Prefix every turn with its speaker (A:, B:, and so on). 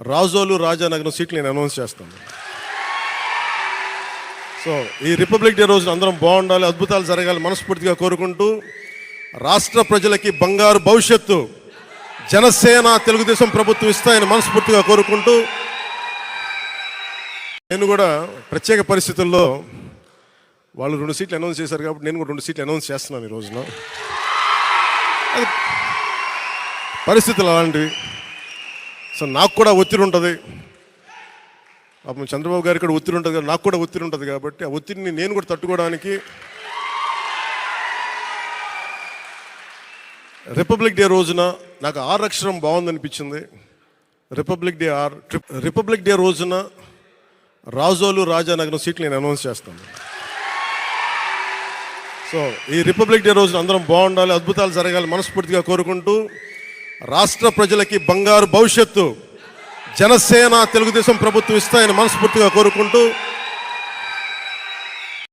A: రాజోలు రాజానగరం సీట్లు నేను అనౌన్స్ చేస్తాను. సో ఈ రిపబ్లిక్ డే రోజున అందరం బాగుండాలి అద్భుతాలు జరగాలి మనస్ఫూర్తిగా కోరుకుంటూ రాష్ట్ర ప్రజలకి బంగారు భవిష్యత్తు జనసేన తెలుగుదేశం ప్రభుత్వం ఇస్తాయని మనస్ఫూర్తిగా కోరుకుంటూ నేను కూడా ప్రత్యేక పరిస్థితుల్లో వాళ్ళు రెండు సీట్లు అనౌన్స్ చేశారు కాబట్టి నేను కూడా రెండు సీట్లు అనౌన్స్ చేస్తున్నాను ఈ రోజున. పరిస్థితులు అలాంటివి. సో నాకు కూడా ఒత్తిడి ఉంటుంది. పాపం చంద్రబాబు గారికి కూడా ఒత్తిడి ఉంటుంది కదా నాకు కూడా ఒత్తిడి ఉంటుంది కాబట్టి ఆ ఒత్తిడిని నేను కూడా తట్టుకోవడానికి రిపబ్లిక్ డే రోజున నాకు ఆరు అక్షరం బాగుందనిపించింది. Republic day or republic day రోజున రాజోలు రాజానగరం సీట్లు నేను అనౌన్స్ చేస్తాను. సో ఈ రిపబ్లిక్ డే రోజున అందరం బాగుండాలి అద్భుతాలు జరగాలి మనస్ఫూర్తిగా కోరుకుంటూ రాష్ట్ర ప్రజలకి బంగారు భవిష్యత్తు. జనసేన తెలుగుదేశం ప్రభుత్వం ఇస్తాయని మనస్ఫూర్తిగా కోరుకుంటూ